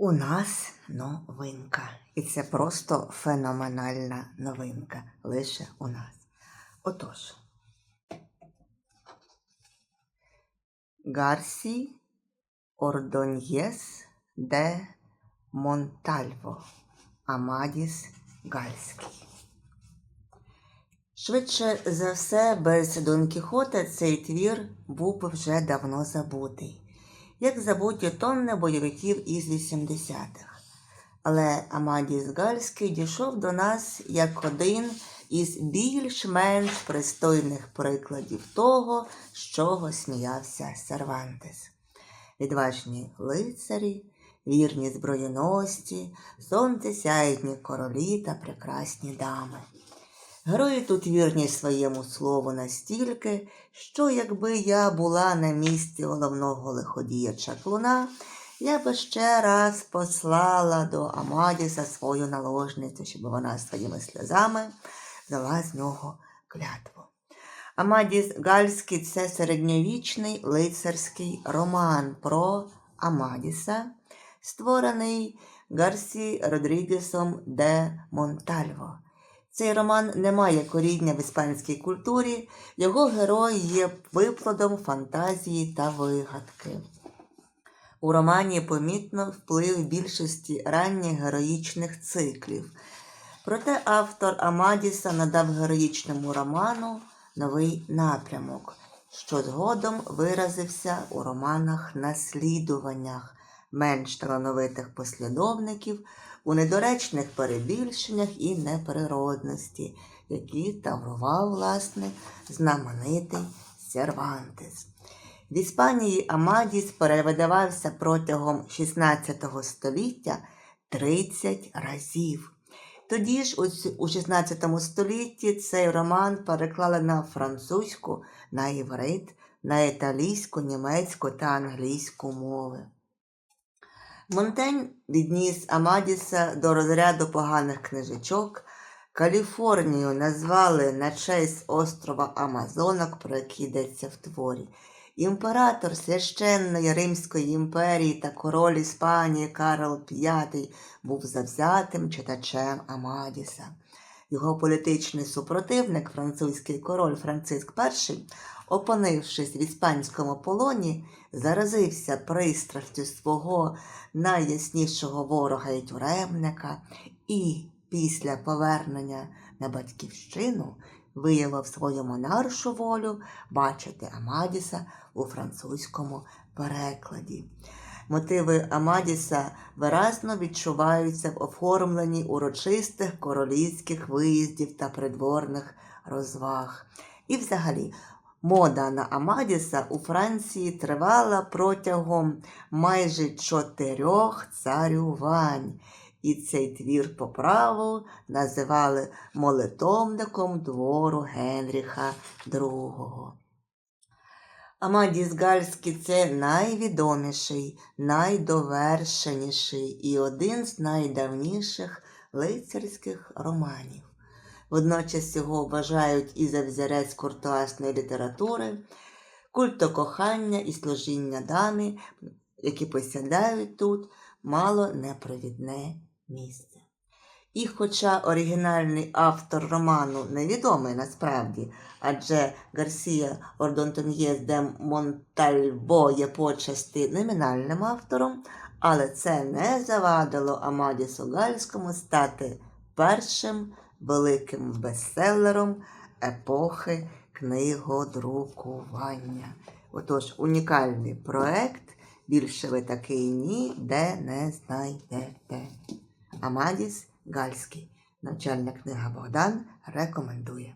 У нас новинка. І це просто феноменальна новинка лише у нас. Отож. Гарсі Ордоньєс де Монтальво. Амадіс Гальський. Швидше за все, без Дон Кіхота цей твір був би вже давно забутий, як забуті тонни бойовиків із 80-х. Але Амадіс Гальський дійшов до нас як один із більш-менш пристойних прикладів того, з чого сміявся Сервантес. Відважні лицарі, вірні зброєності, сонцесяйні королі та прекрасні дами. Герої тут вірні своєму слову настільки, що якби я була на місці головного лиходія чаклуна, я би ще раз послала до Амадіса свою наложницю, щоб вона своїми сльозами взяла з нього клятву. Амадіс Гальський це середньовічний лицарський роман про Амадіса, створений Гарсі Родрігесом де Монтальво. Цей роман не має коріння в іспанській культурі, його герой є виплодом фантазії та вигадки. У романі помітно вплив більшості ранніх героїчних циклів. Проте автор Амадіса надав героїчному роману новий напрямок, що згодом виразився у романах наслідуваннях менш талановитих послідовників, у недоречних перебільшеннях і непереродності, які таврував, власне, знаменитий Сервантес. В Іспанії Амадіс перевидавався протягом XVI століття 30 разів. Тоді ж, у XVI столітті, цей роман переклали на французьку, на іврит, на італійську, німецьку та англійську мови. Монтень відніс Амадіса до розряду поганих книжечок. Каліфорнію назвали на честь острова Амазонок, про який йдеться в творі. Імператор священної Римської імперії та король Іспанії Карл V був завзятим читачем Амадіса. Його політичний супротивник, французький король Франциск І, опинившись в іспанському полоні, заразився пристрастю свого найяснішого ворога і тюремника, і після повернення на батьківщину виявив свою монаршу волю бачити Амадіса у французькому перекладі. Мотиви Амадіса виразно відчуваються в оформленні урочистих королівських виїздів та придворних розваг. І, взагалі, мода на Амадіса у Франції тривала протягом майже чотирьох царювань. І цей твір по праву називали молитовником двору Генріха II. Амадіс Гальський це найвідоміший, найдовершеніший і один з найдавніших лицарських романів. Водночас його вважають і за взірець куртуасної літератури, культо кохання і служіння дамі, які посядають тут мало непровідне місце. І хоча оригінальний автор роману невідомий насправді, адже Гарсія Ордонтоньєс де Монтальбо є почасти номінальним автором, але це не завадило Амадісу Гальському стати першим великим бестселером епохи книгодрукування. Отож, унікальний проект, більше ви такий ніде не знайдете. Амадіс Гальський. Навчальна книга Богдан рекомендує.